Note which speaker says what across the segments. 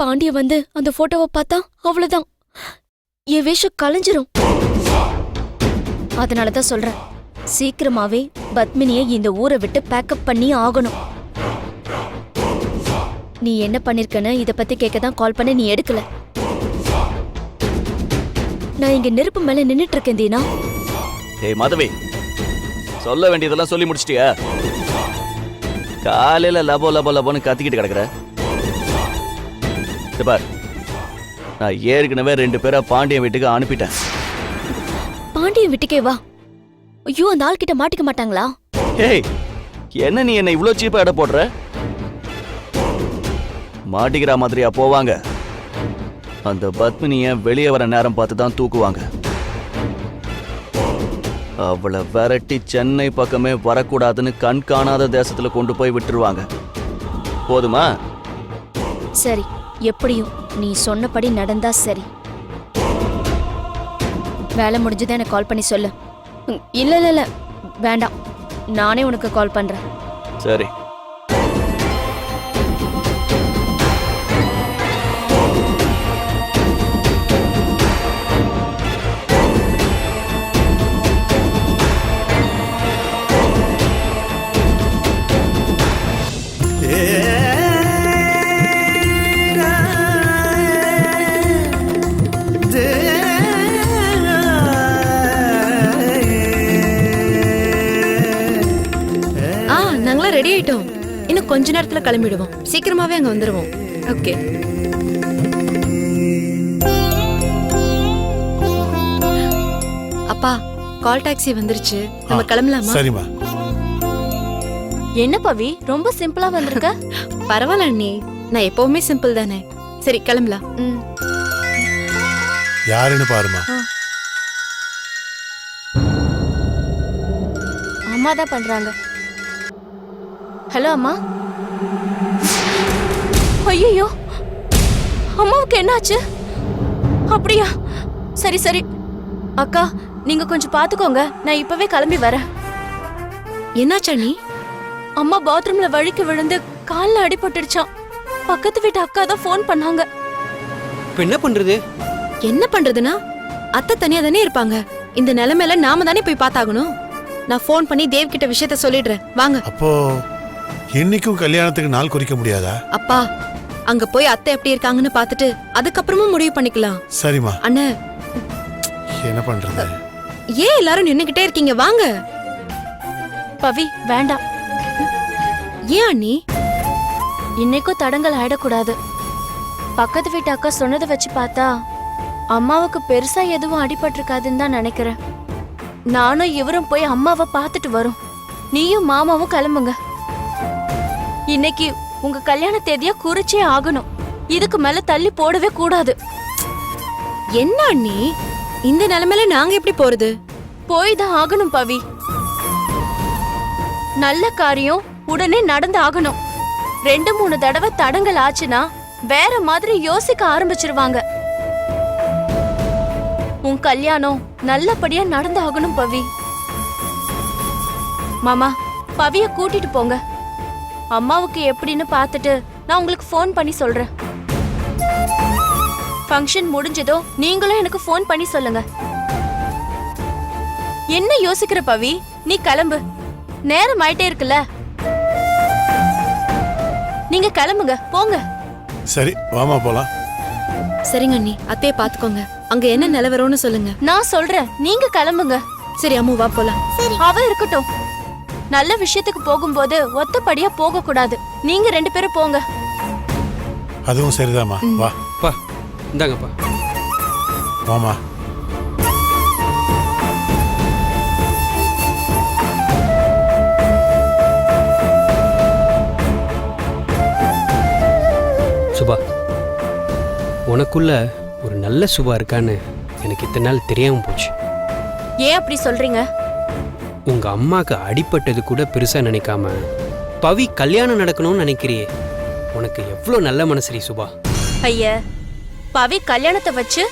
Speaker 1: பாண்டிய வந்து அந்த போட்டோவை பார்த்தா அவ்வளவுதான். என் வேஷம் கலைஞ்சிரும். அதனாலதான் சொல்றேன் சீக்கிரமாவே பத்மினியை இந்த ஊரை விட்டு பேக்கப் பண்ணி ஆகணும். நீ என்ன பண்ணிருக்கன்னு இத பத்தி கேட்க தான் கால் பண்ண நீ எடுக்கல. நான் இங்க நெருப்பு மேல நின்னுட்டு இருக்கேன் தீனா.
Speaker 2: ஏய் மாதவி சொல்ல வேண்டியதெல்லாம் சொல்லி முடிச்சிட்டியா? காலையில லபோ லபோ லபோன்னு கத்திக்கிட்டு கிடக்குற. பார். நான் ஏற்கனவே ரெண்டு பேரை பாண்டியன் வீட்டுக்கு அனுப்பிட்டேன்.
Speaker 1: பாண்டியன் வீட்டுக்கே வா. ஐயோ அந்த ஆள்கிட்ட மாட்டிக்க மாட்டாங்களா?
Speaker 2: ஏய் என்ன நீ என்ன இவ்ளோ சீப்பா எடை போடுற? மாட்டிக்கிற மாதிரியா போவாங்க. அந்த பத்மினிய வெளியே வர நேரம் பார்த்து தான் தூக்குவாங்க. அவளை விரட்டி சென்னை பக்கமே வரக்கூடாதுன்னு கண் காணாத தேசத்துல கொண்டு போய் விட்டுருவாங்க. போதுமா?
Speaker 1: சரி. எப்படியும் நீ சொன்னபடி நடந்தா சரி. வேலை முடிஞ்சதை எனக்கு கால் பண்ணி சொல்லு. இல்லை இல்லை இல்லை. வேண்டாம். நானே உனக்கு கால் பண்ணுறேன்
Speaker 2: சரி.
Speaker 3: ரெடி ஆயிட்டோம். இன்னும் கொஞ்ச நேரத்துல கிளம்பிடுவோம். சீக்கிரமாவே அங்க வந்துருவோம். ஓகே அப்பா கால் டாக்ஸி வந்துருச்சு. நம்ம கிளம்பலாமா?
Speaker 4: சரிம்மா.
Speaker 1: என்ன பவி? ரொம்ப சிம்பிளா வந்திருக்க.
Speaker 3: பரவாயில்ல அண்ணி. நான் எப்பவுமே சிம்பிள் தானே. சரி கிளம்பலாம்.
Speaker 4: யாருன்னு பாருமா
Speaker 1: அம்மா தான் பண்றாங்க. ஹலோ அம்மா. ஐயோ அம்மாவுக்கு என்னாச்சு? அப்படியா? சரி சரி. அக்கா நீங்க கொஞ்சம் பாத்துக்கோங்க. நான் இப்பவே கிளம்பி வரேன்.
Speaker 3: என்னாச்சு அண்ணி?
Speaker 1: அம்மா பாத்ரூம்ல வழுக்கி விழுந்து கால்ல அடிபட்டுடுச்சாம். பக்கத்து வீட்டு அக்கா தான் ஃபோன் பண்ணாங்க.
Speaker 5: இப்ப என்ன பண்றது?
Speaker 3: என்ன பண்றதுன்னா அத்தை தனியா தானே இருப்பாங்க. இந்த நிலைமையில நாம தானே போய் பார்த்தாகணும். நான் ஃபோன் பண்ணி தேவ் கிட்ட விஷயத்த சொல்லிடுறேன். வாங்க.
Speaker 4: அப்போ இன்னைக்கும் கல்யாணத்துக்கு நாள் குறிக்க முடியாதா?
Speaker 3: அப்பா அங்க போய் அத்தை எப்படி இருக்காங்கன்னு பார்த்துட்டு அதுக்கப்புறமும் முடிவு பண்ணிக்கலாம்.
Speaker 4: சரிம்மா.
Speaker 3: அண்ணே.
Speaker 4: என்ன பண்றது?
Speaker 3: ஏன் எல்லாரும் நின்னுகிட்டே இருக்கீங்க? வாங்க.
Speaker 1: பவி வேண்டாம்.
Speaker 3: ஏன் அண்ணி?
Speaker 1: இன்னைக்கும் தடங்கள் ஆயிடக்கூடாது. பக்கத்து வீட்டு அக்கா சொன்னதை வச்சு பார்த்தா அம்மாவுக்கு பெருசா எதுவும் அடிபட்டிருக்காதுன்னு தான் நினைக்கிறேன். நானும் இவரும் போய் அம்மாவை பார்த்துட்டு வரோம். நீயும் மாமாவும் கிளம்புங்க. இன்னைக்கு உங்க கல்யாண தேதிய குறிச்சே ஆகணும். இதுக்கு மேல தள்ளி போடவே கூடாது.
Speaker 3: என்ன அண்ணி? இந்த நிலைமையில நாங்க எப்படி போறது?
Speaker 1: போய் தான் ஆகணும் பவி. நல்ல காரியம் உடனே நடந்து ஆகணும். ரெண்டு மூணு தடவை தடங்கள் ஆச்சுன்னா வேற மாதிரி யோசிக்க ஆரம்பிச்சிருவாங்க. உன் கல்யாணம் நல்லபடியா நடந்து ஆகணும் பவி. மாமா பவிய கூட்டிட்டு போங்க. அம்மாவுக்கு எப்படின்னு பார்த்துட்டு நான் உங்களுக்கு ஃபோன் பண்ணி சொல்றேன். ஃபங்க்ஷன் முடிஞ்சதோ நீங்களும் எனக்கு ஃபோன் பண்ணி சொல்லுங்க. என்ன யோசிக்கிற பவி? நீ கிளம்பு. நேரம் ஆயிட்டே இருக்குல்ல? நீங்க கிளம்புங்க போங்க.
Speaker 4: சரி வாமா போலாம்.
Speaker 3: சரிங்க அண்ணி அத்தைய பாத்துக்கோங்க அங்க என்ன நிலவரம்னு சொல்லுங்க.
Speaker 1: நான் சொல்றேன் நீங்க கிளம்புங்க.
Speaker 3: சரி அம்மு வா போலாம்.
Speaker 1: அவ இருக்கட்டும். நல்ல விஷயத்துக்கு போகும்போது ஒத்தப்படியா போக கூடாது நீங்க ரெண்டு பேரும் போங்க.
Speaker 4: அதுவும் சரிதாம்மா. வா.
Speaker 5: பா இந்தாங்கப்பா.
Speaker 4: வாமா
Speaker 5: சுபா உனக்குள்ள ஒரு நல்ல சுபா இருக்கான்னு எனக்கு இத்தனை நாள் தெரியாம போச்சு.
Speaker 1: ஏன் அப்படி சொல்றீங்க?
Speaker 5: உங்க அம்மாக்கு அடிபட்டது கூட பெருசா நினைக்காம பவி கல்யாணம் நடக்கணும்னு நினைக்கிறியே. உனக்கு எவ்வளோ நல்ல மனசுரி சுபா.
Speaker 1: ஐய பவி கல்யாணத்தை வச்சு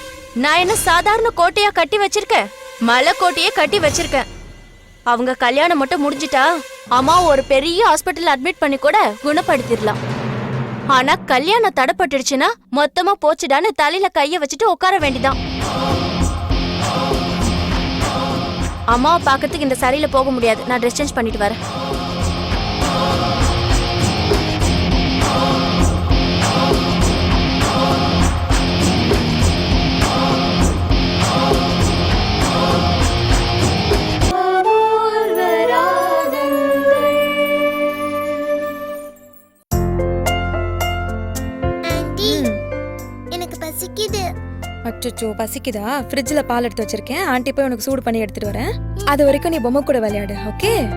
Speaker 1: நான் என்ன சாதாரண கோட்டையா கட்டி வச்சிருக்கேன்? மலை கோட்டையே கட்டி வச்சிருக்கேன். அவங்க கல்யாணம் மட்டும் முடிஞ்சிட்டா அம்மா ஒரு பெரிய ஹாஸ்பிட்டல் அட்மிட் பண்ணி கூட குணப்படுத்திடலாம்.
Speaker 6: ஆனா கல்யாணம் தடைப்பட்டுடுச்சுன்னா மொத்தமா போச்சுடான்னு தலையில கைய வச்சுட்டு உட்கார வேண்டிதான். அம்மாவை பார்க்கறதுக்கு இந்த சரியில போக முடியாது. நான் ட்ரெஸ் சேஞ்ச் பண்ணிட்டு வரேன்.
Speaker 7: அச்சோ பசிக்குதா? ஃப்ரிட்ஜில் பால் எடுத்து வச்சிருக்கேன். ஆண்டி போய் உனக்கு சூடு பண்ணி எடுத்துட்டு வரேன். அது வரைக்கும் நீ பொம்மை கூட விளையாடு ஓகே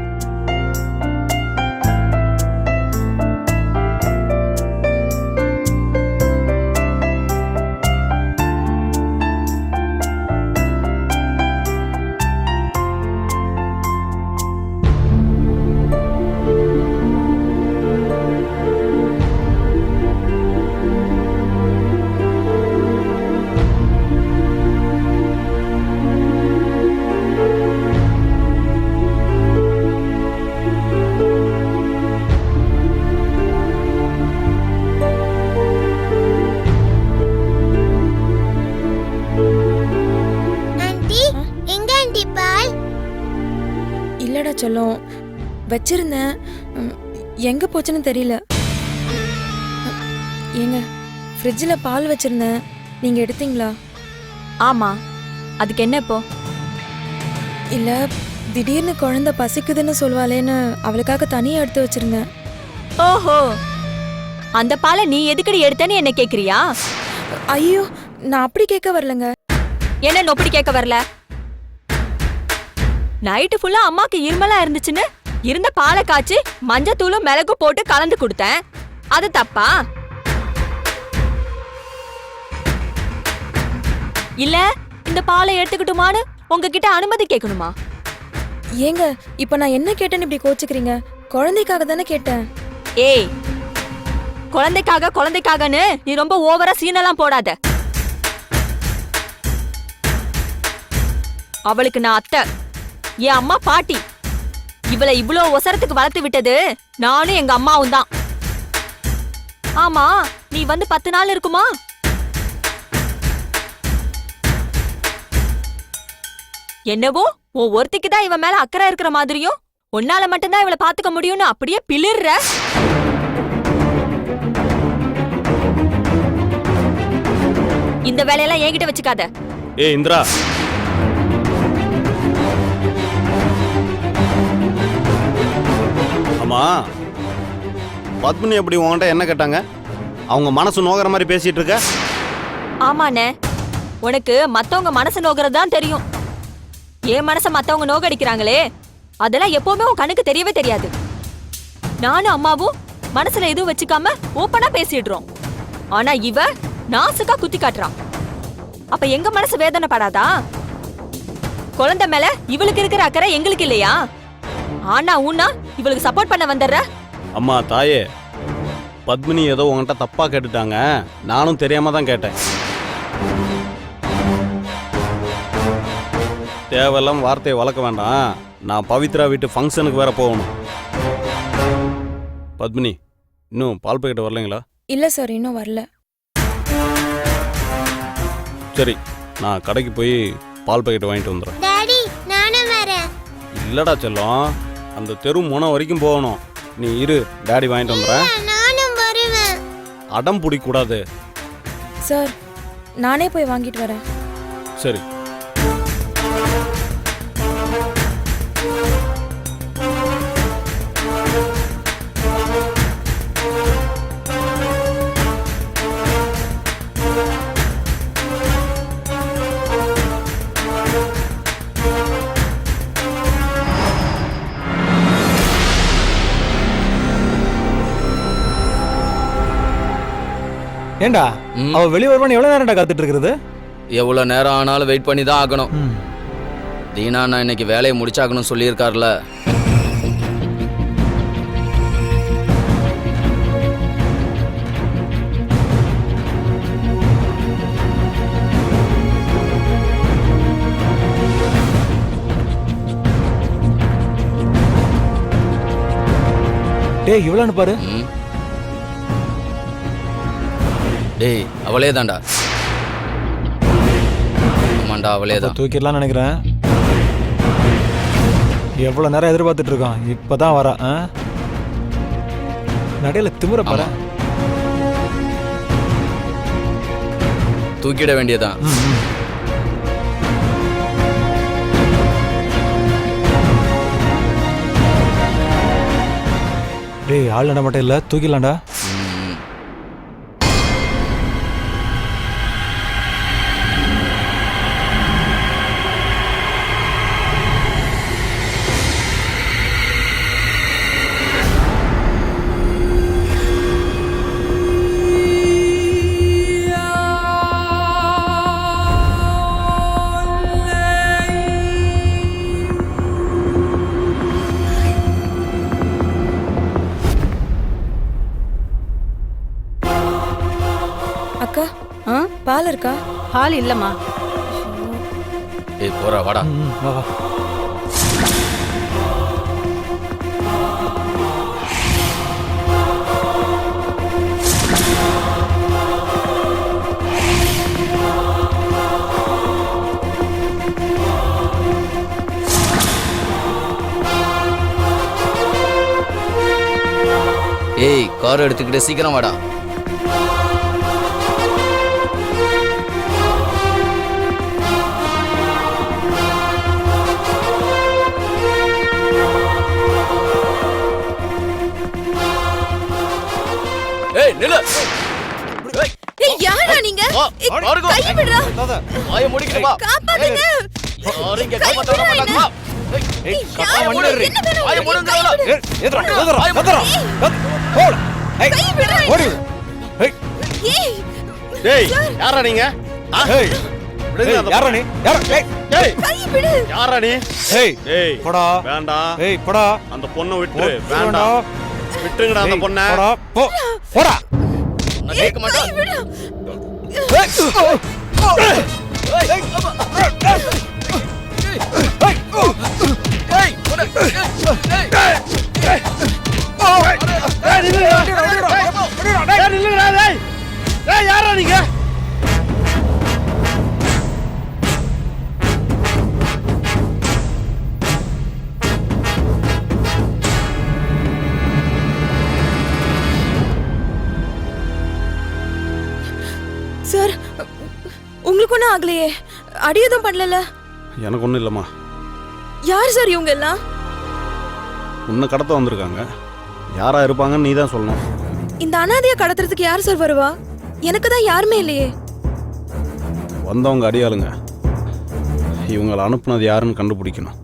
Speaker 7: இல்லடா சொல்லும்? வச்சிருந்தேன். எங்க போச்சுன்னு தெரியல. ஏங்க ஃப்ரிட்ஜில் பால் வச்சிருந்தேன். நீங்க எடுத்தீங்களா?
Speaker 6: ஆமா. அதுக்கு என்ன இப்போ?
Speaker 7: இல்ல திடீர்னு குழந்தை பசிக்குதுன்னு சொல்வாளேன்னு அவளுக்காக தனியா எடுத்து வச்சிருந்தேன்.
Speaker 6: ஓஹோ. அந்த பாலை நீ எதுக்கடி எடுத்தேன்னு என்ன கேக்குறியா?
Speaker 7: ஐயோ நான் அப்படி கேட்க வரலங்க.
Speaker 6: என்ன நொப்படி கேட்க வரல? நைட்டு ஃபுல்லா அம்மாக்கு இருமலா இருந்துச்சுன்னு இருந்த பாலை காய்ச்சி மஞ்சத்தூளும் மிளகும் போட்டு கலந்து கொடுத்தேன். அது தப்பா? இல்ல இந்த பாலை எடுத்துக்கிட்டுமான்னு உங்ககிட்ட அனுமதி கேட்கணுமா?
Speaker 7: ஏங்க இப்ப நான் என்ன கேட்டேன்னு இப்படி கோச்சுக்கிறீங்க? குழந்தைக்காக தானே கேட்டேன்.
Speaker 6: ஏய் குழந்தைக்காக குழந்தைக்காகன்னு நீ ரொம்ப ஓவரா சீனெல்லாம் போடாத. அவளுக்கு நான் அத்தை. என் அம்மா பாட்டி. இவளை இவ்வளவு ஒசரத்துக்கு வளர்த்து விட்டது நானும் எங்க அம்மாவும் தான். ஆமா நீ வந்து பத்து நாள் இருக்குமா? என்னவோ உன் ஒருத்திக்கு தான் இவன் மேல அக்கறை இருக்கிற மாதிரியும் உன்னால மட்டும்தான் இவளை பாத்துக்க முடியும்னு அப்படியே பிளிர்ற. இந்த வேலையெல்லாம் என்கிட்ட வச்சுக்காத.
Speaker 8: ஏ இந்திரா. பத்மினி எப்படி உங்கள்கிட்ட என்ன கேட்டாங்க? அவங்க மனசு நோகிற மாதிரி பேசிட்டு இருக்க?
Speaker 6: ஆமாண்ணே. உனக்கு மத்தவங்க மனசு நோகிறது தான் தெரியும். என் மனச மத்தவங்க நோகடிக்கிறாங்களே அதெல்லாம் எப்பவுமே உன் கண்ணுக்கு தெரியவே தெரியாது. நானும் அம்மாவும் மனசுல எதுவும் வச்சுக்காம ஓப்பனா பேசிடுறோம். ஆனா இவ நாசுக்கா குத்தி காட்டுறான். அப்ப எங்க மனசு வேதனைப்படாதா? குழந்தை மேல இவளுக்கு இருக்கிற அக்கறை எங்களுக்கு இல்லையா? ஆனா ஊனா இவளுக்கு சப்போர்ட் பண்ண வந்துடுற?
Speaker 8: அம்மா தாயே பத்மினி ஏதோ உன்கிட்ட தப்பா கேட்டுட்டாங்க. நானும் தெரியாம தான் கேட்டேன். தேவையில்லாம வார்த்தையை வளர்க்க வேண்டாம். நான் பவித்ரா வீட்டு ஃபங்க்ஷனுக்கு வேற போகணும். பத்மினி இன்னும் பால் பாக்கெட் வரலைங்களா?
Speaker 7: இல்ல சார் இன்னும் வரல.
Speaker 8: சரி நான் கடைக்கு போய் பால் பாக்கெட் வாங்கிட்டு வந்துடுறேன்.
Speaker 4: டாடி நானும் வரேன்.
Speaker 8: இல்லடா செல்லம். அந்த தெரு முனை வரைக்கும் போகணும். நீ இரு டாடி வாங்கிட்டு வந்துடுறேன்.
Speaker 4: நானும் வருவேன்.
Speaker 8: அடம் பிடிக்கூடாது
Speaker 7: சார் நானே போய் வாங்கிட்டு வரேன்.
Speaker 8: சரி.
Speaker 9: ஏண்டா. அவ வெளிய வருவான்னு எவ்வளவு நேரம்டா காத்துட்டு இருக்கிறது
Speaker 10: எவ்வளோ நேரம் ஆனாலும் வெயிட் பண்ணி தான் ஆகணும் தீனா நான் இன்னைக்கு வேலையை முடிச்சாகணும்னு சொல்லியிருக்காருல.
Speaker 9: டேய் இவ்வளோன்னு பாரு.
Speaker 10: டேய் அவளே தான்டா ஆமாண்டா அவளே தான்
Speaker 9: தூக்கிடலாம்னு நினைக்கிறேன். எவ்வளோ நேரம் எதிர்பார்த்துட்டு இருக்கோம் இப்போ தான் வரா ஆ? நடையில திமிர பாரு.
Speaker 10: தூக்கிட வேண்டியதான்.
Speaker 9: டேய் ஆள் நட மட்டும் இல்லை. தூக்கிடலாம்டா.
Speaker 7: அக்கா ஆ பால் இருக்கா?
Speaker 11: பால் இல்லம்மா.
Speaker 10: ஏய் போறா வாடா. ஏய் கார் எடுத்துக்கிட்டு சீக்கிரம் வாடா. நில்லு.
Speaker 7: யாரா நீங்க. கை விடுறா.
Speaker 10: வாயை மூடிக்கிட்டு வா.
Speaker 7: காப்பாத்துங்க.
Speaker 10: யாரும் இங்க காப்பாத்த விட. மாட்டாங்க
Speaker 7: யார்?
Speaker 8: நீங்க?
Speaker 9: நீ?
Speaker 8: நீ?
Speaker 9: ஏய், போடா.
Speaker 8: வேண்டாம்.
Speaker 9: ஏய், போடா.
Speaker 8: அந்த பொண்ணை விட்டுரு.
Speaker 9: போ,
Speaker 8: வேண்டாம். விட்டுருங்கடா அந்த பொண்ணை.
Speaker 9: போடா, போ, போடா.
Speaker 10: நான் கேட்க மாட்டேன்.
Speaker 7: பண்ணல
Speaker 8: எனக்கு ஒன்றும் இல்லைம்மா.
Speaker 7: யார் சார் இவங்க எல்லாம்?
Speaker 8: உன்னை கடத்த வந்திருக்காங்க. யாரா இருப்பாங்கன்னு நீ தான் சொல்லணும்.
Speaker 7: இந்த அனாதையை கடத்துறதுக்கு யார் சார் வருவா? எனக்கு தான் யாருமே இல்லையே.
Speaker 8: வந்தவங்க அடியாளுங்க. இவங்களை அனுப்புனது யாருன்னு கண்டுபிடிக்கணும்.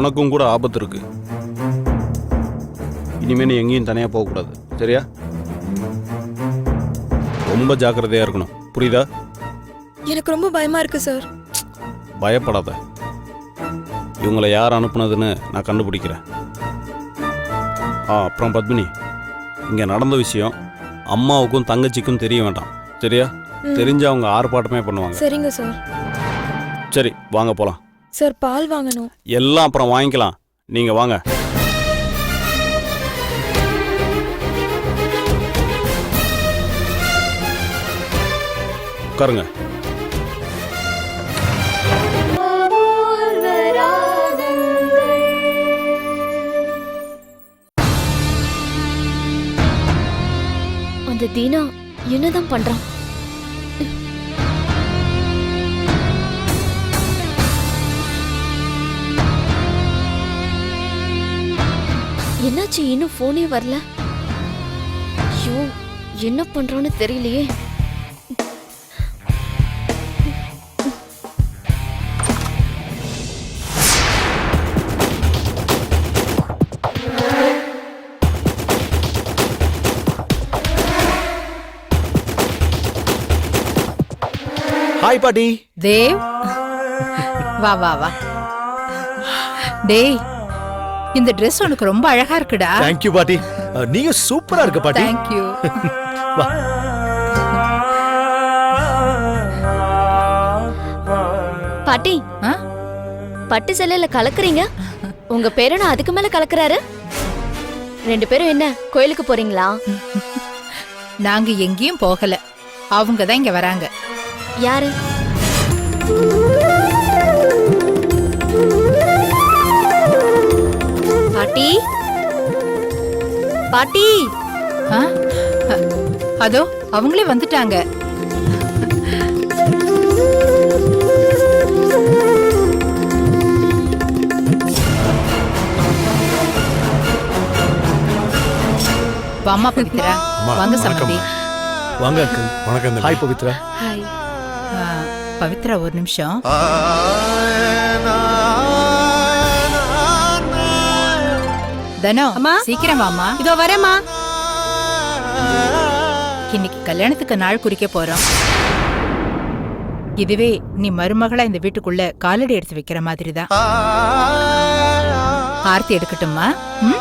Speaker 8: உனக்கும் கூட ஆபத்து இருக்கு. இனிமே நீ எங்கேயும் தனியாக போகக்கூடாது. சரியா? ரொம்ப ஜாக்கிரதையா இருக்கணும். புரியுதா?
Speaker 7: எனக்கு ரொம்ப பயமா இருக்கு சார்.
Speaker 8: பயப்படாத. இவங்களை யார் அனுப்புனதுன்னு நான் கண்டுபிடிக்கிறேன். ஆ அப்புறம் பத்மினி இங்கே நடந்த விஷயம் அம்மாவுக்கும் தங்கச்சிக்கும் தெரிய வேண்டாம். சரியா? தெரிஞ்சு அவங்க ஆர்ப்பாட்டமே பண்ணுவாங்க.
Speaker 7: சரிங்க சார்.
Speaker 8: சரி வாங்க போகலாம்
Speaker 7: சார் பால் வாங்கணும்.
Speaker 8: எல்லாம் அப்புறம் வாங்கிக்கலாம். நீங்கள் வாங்க. உட்காருங்க.
Speaker 12: அந்த தீனா என்னதான் பண்றான்? என்னாச்சு இன்னும் போனே வரல? ஐயோ என்ன பண்றான்னு தெரியலையே.
Speaker 13: ஹாய் பாட்டி.
Speaker 11: தேவ். வா வா வா. டேய் இந்த Dress உனக்கு ரொம்ப அழகா இருக்குடா.
Speaker 13: தேங்க்யூ பாட்டி. அஹ், நீங்க சூப்பரா இருக்க பாட்டி.
Speaker 11: தேங்க் யூ
Speaker 12: பாட்டி
Speaker 11: ஆ?
Speaker 12: பட்டு சேலையில கலக்குறீங்க? உங்க பேரனை அதுக்கு மேல கலக்குறாரு? ரெண்டு பேரும் என்ன கோயிலுக்கு போறீங்களா?
Speaker 11: நாங்க எங்கேயும் போகல. அவங்க தான் இங்க வராங்க.
Speaker 1: யாரு?
Speaker 3: பாட்டி? பாட்டி?
Speaker 11: அதோ அவங்களே வந்துட்டாங்க. வாமா பவித்ரா.
Speaker 4: அம்மா,
Speaker 11: வாங்க. சம்மந்தி
Speaker 9: வாங்க அங்கிள்.
Speaker 4: வணக்கம்.
Speaker 9: ஹாய் பவித்ரா.
Speaker 11: பவித்ரா ஒரு நிமிஷம் தனோ
Speaker 3: அம்மா.
Speaker 11: சீக்கிரம் வாமா
Speaker 3: இதோ வரேம்மா
Speaker 11: இன்னைக்கு கல்யாணத்துக்கு நாள் குறிக்க போறோம் இதுவே நீ மருமகளா இந்த வீட்டுக்குள்ள காலடி எடுத்து வைக்கிற மாதிரி தான் ஆர்த்தி எடுக்கட்டுமா ம்?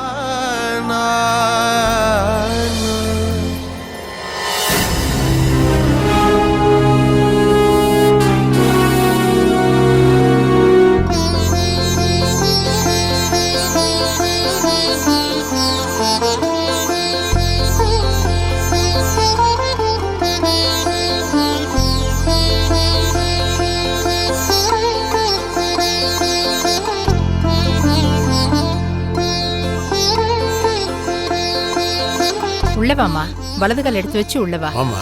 Speaker 11: உள்ள வாமா வலது கால் எடுத்து வச்சு உள்ள வா.
Speaker 4: ஆமா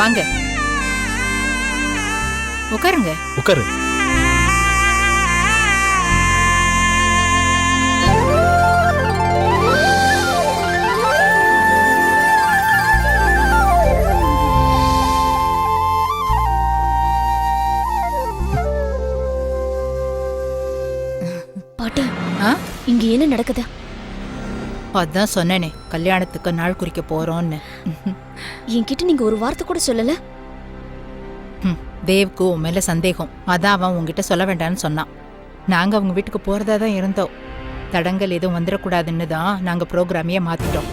Speaker 11: வாங்க. உட்காருங்க.
Speaker 9: உட்காரு.
Speaker 1: என்ன நடக்குது?
Speaker 11: அதான் சொன்னேனே கல்யாணத்துக்கு நாள் குறிக்க போறோம்னு
Speaker 1: என்கிட்ட நீங்க ஒரு வார்த்தை கூட சொல்லல.
Speaker 11: தேவ்க்கு உன் மேல சந்தேகம். அதான் அவன் உன்கிட்ட சொல்ல வேண்டாம்னு சொன்னான். நாங்க அவங்க வீட்டுக்கு போறதா தான் இருந்தோம். தடங்கள் எதுவும் வந்துடக்கூடாதுன்னு தான் நாங்க ப்ரோக்ராமையே மாத்திட்டோம்.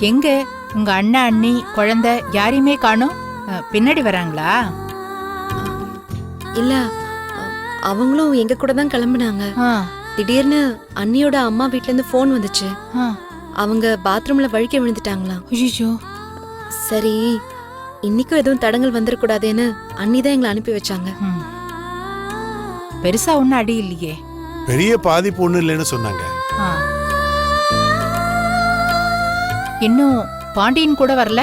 Speaker 11: எங்க உங்க அண்ணா அண்ணி குழந்தை யாரையுமே காணோம்? பின்னாடி வராங்களா?
Speaker 3: இல்ல அவங்களும் எங்க கூட தான் கிளம்புனாங்க.
Speaker 11: ஆ,
Speaker 3: திடீர்னு அண்ணியோட அம்மா வீட்ல இருந்து ஃபோன் வந்துச்சு.
Speaker 11: ஆ.
Speaker 3: அவங்க பாத்ரூம்ல வழுக்கி விழுந்துட்டாங்களாம். சரி இன்னைக்கும் எதுவும் தடங்கள் வந்துடக்கூடாதேன்னு அண்ணி தான் எங்களை அனுப்பி வச்சாங்க.
Speaker 11: ம். பெருசா ஒன்னும் அடி இல்லையே.
Speaker 4: பெரிய பாதிப்பு ஒண்ணும் இல்லைன்னு சொன்னாங்க.
Speaker 11: ஆ. இன்னும் பாண்டியன் கூட வரல?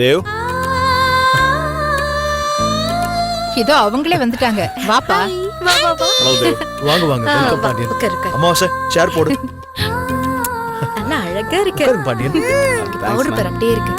Speaker 8: தேவ்.
Speaker 11: இதோ அவங்களே வந்துட்டாங்க. வாப்பா.
Speaker 8: ஹலோ தேவ்.
Speaker 9: வாங்க வாங்க வெல்கம் பாண்டியன்.
Speaker 3: உட்காரு, உட்காரு.
Speaker 9: அமாவாசை சேர் போடு.
Speaker 3: நல்லா அழகா இருக்கு.
Speaker 9: உட்காருங்க பாண்டியன்.
Speaker 3: பவுடர் பேர் அப்படியே இருக்கு.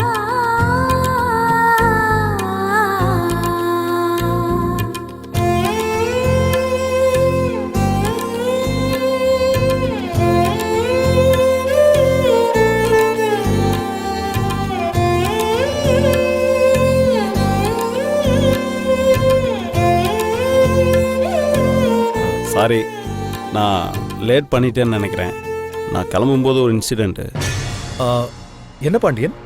Speaker 8: லேட் பண்ணிட்டேன்னு நினைக்கிறேன். நான் கிளம்பும்போது ஒரு இன்சிடெண்ட்டு
Speaker 9: ஆ, என்ன பாண்டியன்?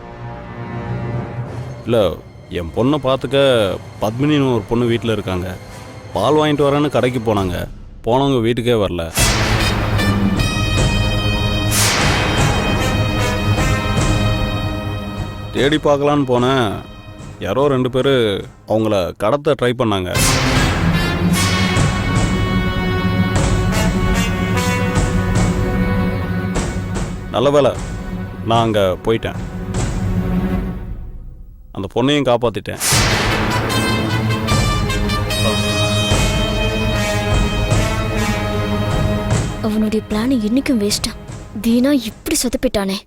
Speaker 8: இல்லை என் பொண்ணை பார்த்துக்க பத்மினின்னு ஒரு பொண்ணு வீட்டில் இருக்காங்க. பால் வாங்கிட்டு வரேன்னு கடைக்கு போனாங்க. போனவங்க வீட்டுக்கே வரல. தேடி பார்க்கலான்னு போனேன். யாரோ ரெண்டு பேர் அவங்கள கடத்த ட்ரை பண்ணாங்க. நல்ல வேலை நான் அங்கே போயிட்டேன். அந்த பொண்ணையும் காப்பாற்றிட்டேன்
Speaker 12: அவனுடைய பிளானை இன்னைக்கும் வேஸ்டா தீனா இப்படி சொதப்பிட்டானே.